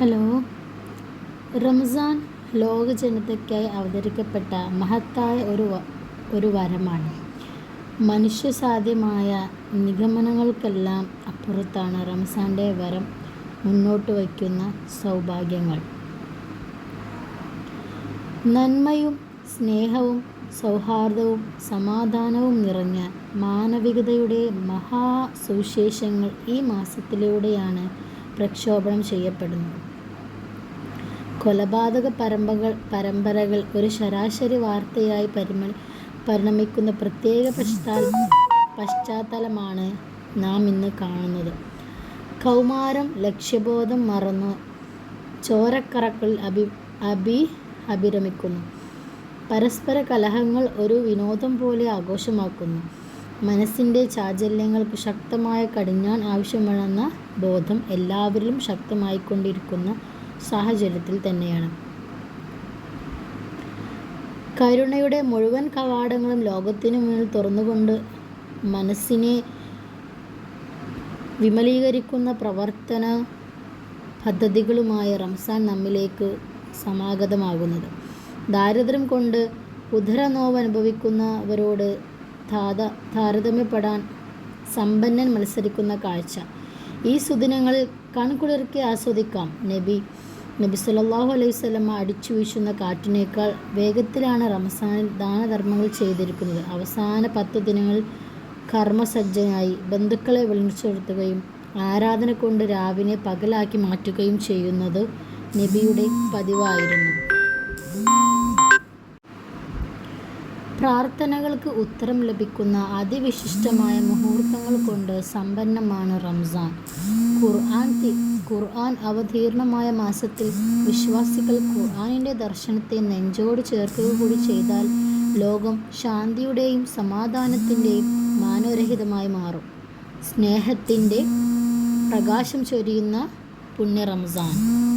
Hello. Ramzan ലോക ജനതയ്ക്കായി അവതരിക്കപ്പെട്ട മഹത്തായ ഒരു ഒരു വരമാണ്. മനുഷ്യസാധ്യമായ നിഗമനങ്ങൾക്കെല്ലാം അപ്പുറത്താണ് റംസാന്റെ വരം മുന്നോട്ട് വയ്ക്കുന്ന സൗഭാഗ്യങ്ങൾ. നന്മയും സ്നേഹവും സൗഹാർദ്ദവും സമാധാനവും നിറഞ്ഞ മാനവികതയുടെ മഹാസുവിശേഷങ്ങൾ ഈ മാസത്തിലൂടെയാണ് പ്രക്ഷോഭണം ചെയ്യപ്പെടുന്നത്. കൊലപാതക പരമ്പകൾ പരമ്പരകൾ ഒരു ശരാശരി വാർത്തയായി പരിമ പരിണമിക്കുന്ന പ്രത്യേക പശ്ചാ പശ്ചാത്തലമാണ് നാം ഇന്ന് കാണുന്നത്. കൗമാരം ലക്ഷ്യബോധം മറന്നു ചോരക്കറക്കൾ അഭി അഭി അഭിരമിക്കുന്നു. പരസ്പര കലഹങ്ങൾ ഒരു വിനോദം പോലെ ആഘോഷമാക്കുന്നു. മനസ്സിന്റെ ചാചല്യങ്ങൾക്ക് ശക്തമായ കടിഞ്ഞാൻ ആവശ്യമാണെന്ന ബോധം എല്ലാവരിലും ശക്തമായിക്കൊണ്ടിരിക്കുന്ന സാഹചര്യത്തിൽ തന്നെയാണ്. കരുണയുടെ മുഴുവൻ കവാടങ്ങളും ലോകത്തിനു മുന്നിൽ തുറന്നുകൊണ്ട് മനസ്സിനെ വിമലീകരിക്കുന്ന പ്രവർത്തന പദ്ധതികളുമായി റംസാൻ നമ്മിലേക്ക് സമാഗതമാകുന്നത്. ദാരിദ്ര്യം കൊണ്ട് ഉദരനോവ് അനുഭവിക്കുന്നവരോട് താത താരതമ്യപ്പെടാൻ സമ്പന്നൻ മത്സരിക്കുന്ന കാഴ്ച. ഈ സുദിനങ്ങളിൽ കൺകുളിർക്കി ആസ്വദിക്കാം. നബി നബി സല്ലല്ലാഹു അലൈഹി വസല്ലമ അടിച്ചു വീശുന്ന കാറ്റിനേക്കാൾ വേഗത്തിലാണ് റംസാനിൽ ദാനധർമ്മങ്ങൾ ചെയ്തിരിക്കുന്നത്. അവസാന പത്ത് ദിനങ്ങൾ കർമ്മസജ്ജനായി ബന്ധുക്കളെ വിളിച്ചുവരുത്തുകയും ആരാധന കൊണ്ട് രാവിനെ പകലാക്കി മാറ്റുകയും ചെയ്യുന്നത് നബിയുടെ പതിവായിരുന്നു. പ്രാർത്ഥനകൾക്ക് ഉത്തരം ലഭിക്കുന്ന അതിവിശിഷ്ടമായ മുഹൂർത്തങ്ങൾ കൊണ്ട് സമ്പന്നമാണ് റംസാൻ. ഖുർആൻ ഖുർആൻ അവതീർണമായ മാസത്തിൽ വിശ്വാസികൾ ഖുർആനിന്റെ ദർശനത്തെ നെഞ്ചോട് ചേർക്കുക കൂടി ചെയ്താൽ ലോകം ശാന്തിയുടെയും സമാധാനത്തിന്റെയും മാനോരഹിതമായി മാറും. സ്നേഹത്തിന്റെ പ്രകാശം ചൊരിയുന്ന പുണ്യ റംസാൻ.